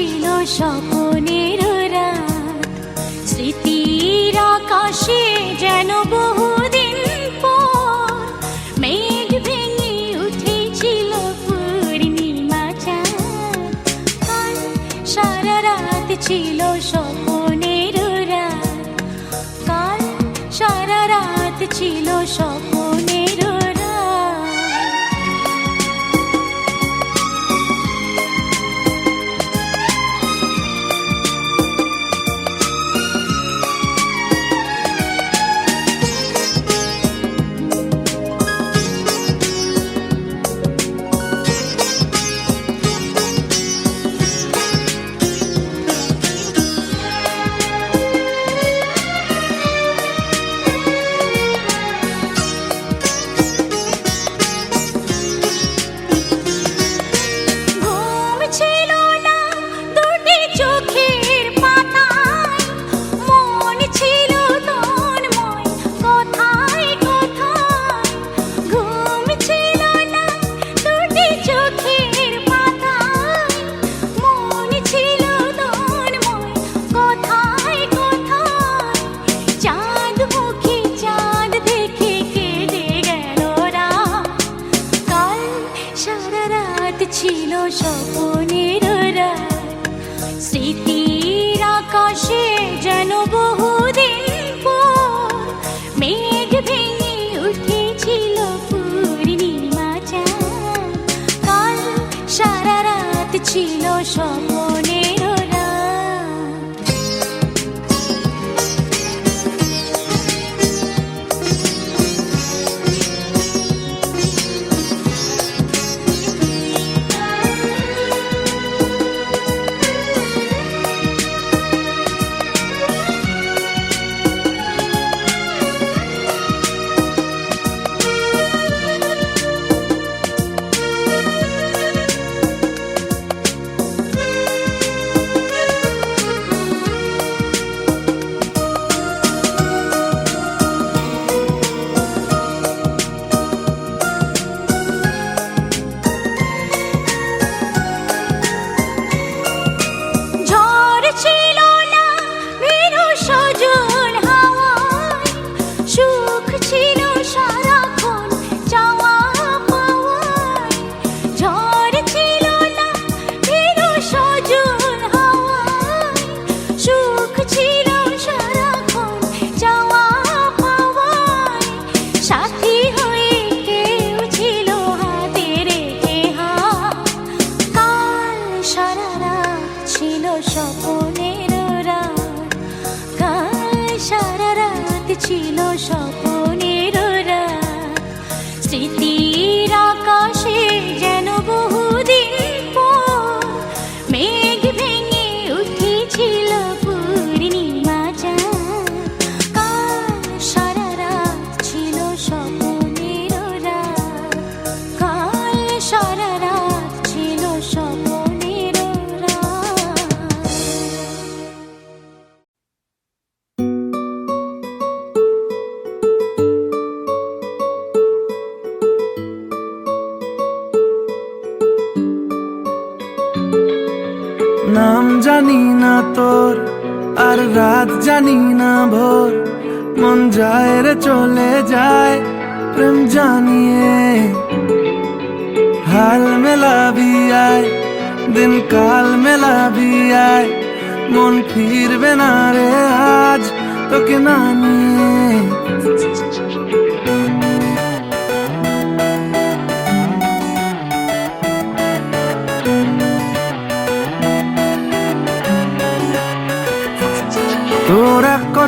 ছিল স্বপ্ন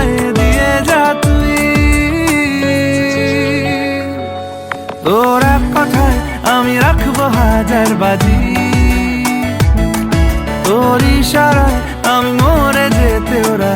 আমায় দিয়ে যা তুই। তোর এক কথায় আমি রাখব হাজার বাজি। তোর ইশারায় আমি মরে যেতে ওরা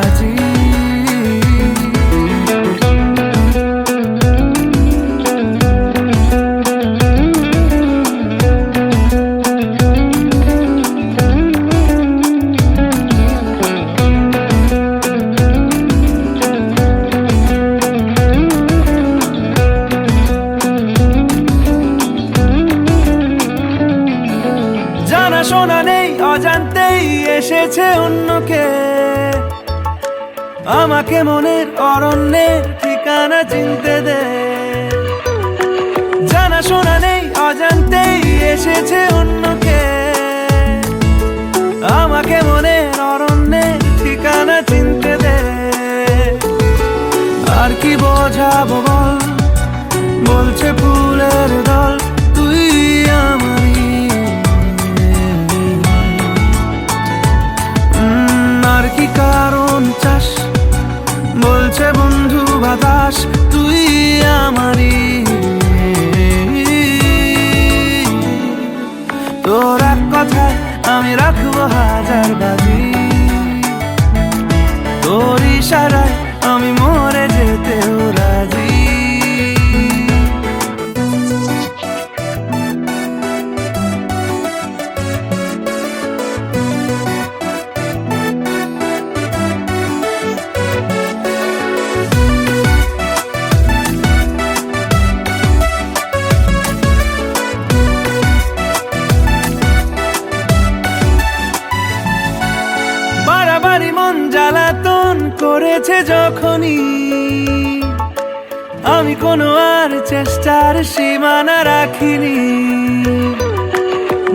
দেখিনি।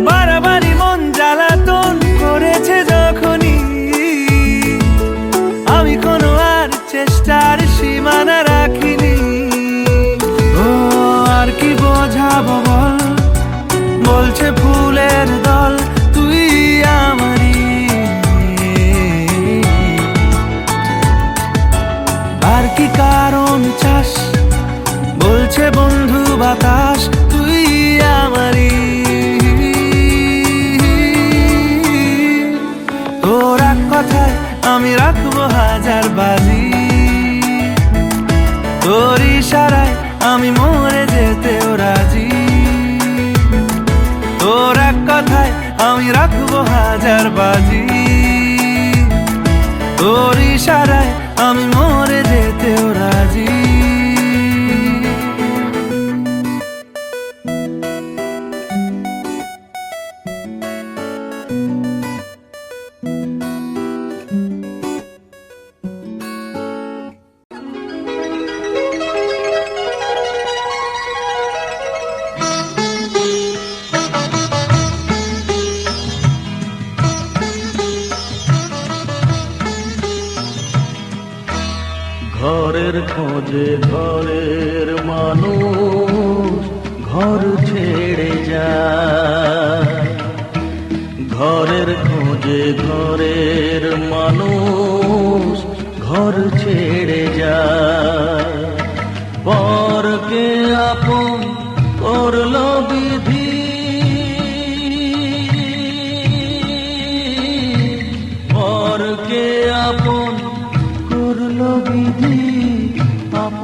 বারাবারি মন জ্বালাতন করেছে যখনই। আমি কোনো আর চেষ্টার সীমানা রাখিনি। ও, আর কি বোঝাবো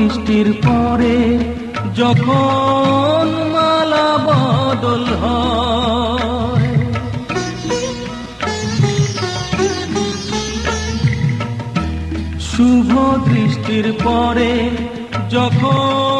বৃষ্টির পরে যখন মালা বদল শুভ দৃষ্টির পরে যখন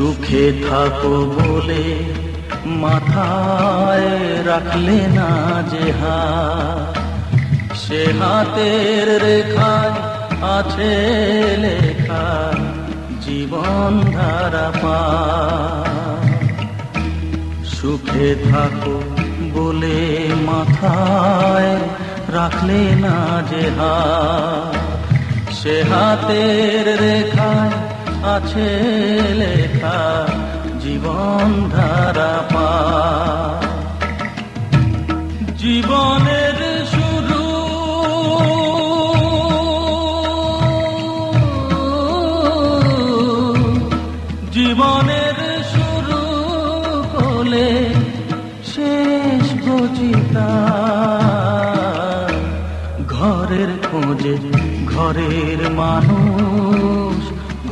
সুখে থাকো বলে মাথায় রাখলে না যে সে হাতের রেখায় আছে লেখা জীবন ধারা পা। সুখে থাকো বলে মাথায় রাখলে না যে সে হাতের রেখায় আছে লেখা জীবন ধারা পা। জীবনের শুরু জীবনের শুরু হলে শেষ বুঝিতা ঘরের খোঁজে ঘরের মানুষ।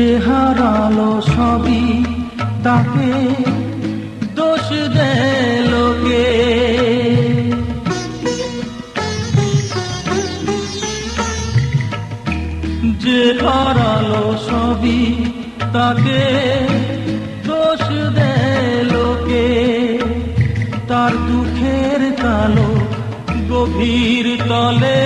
যে হারালো সবই তাকে দোষ দেয় লোকে যে হারালো সবই তাকে দোষ দেয় লোকে তার দুঃখের কালো গভীর তলে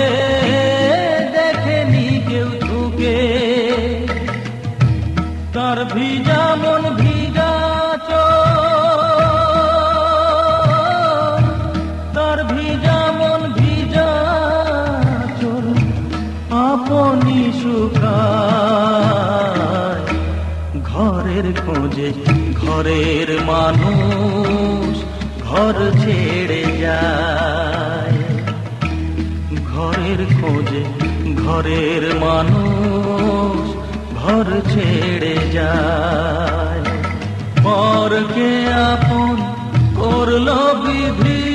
ঘরের মানুষ ঘর ছেড়ে যায়। ঘরের খোঁজে ঘরের মানুষ ঘর ছেড়ে যায়। পরকে আপন করল বিধি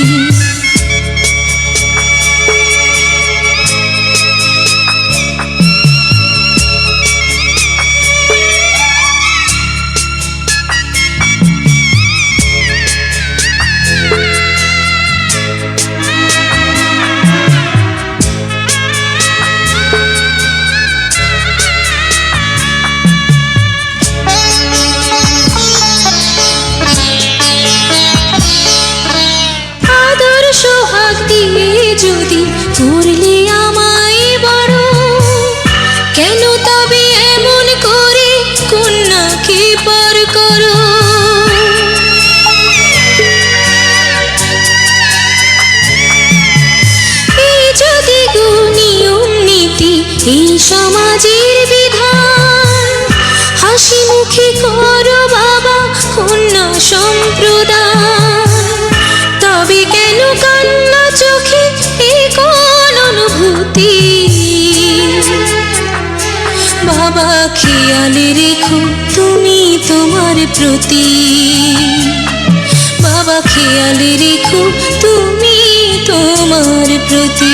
সম্প্রদান তবে কেন কান্না চোখে এ কোন অনুভূতি? বাবা, খেয়াল রেখো, তুমি তোমার প্রতি। বাবা, খেয়াল রেখো, তুমি তোমার প্রতি।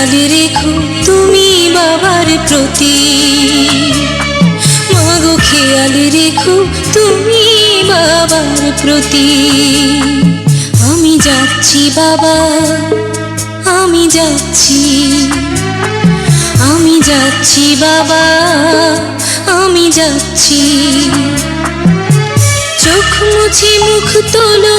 খেয়াল রেখো তুমি বাবার প্রতি। মাগো খেয়াল রেখো তুমি বাবার প্রতি। আমি যাচ্ছি বাবা, আমি যাচ্ছি। আমি যাচ্ছি বাবা, আমি যাচ্ছি। চোখ মুছে মুখ তোলো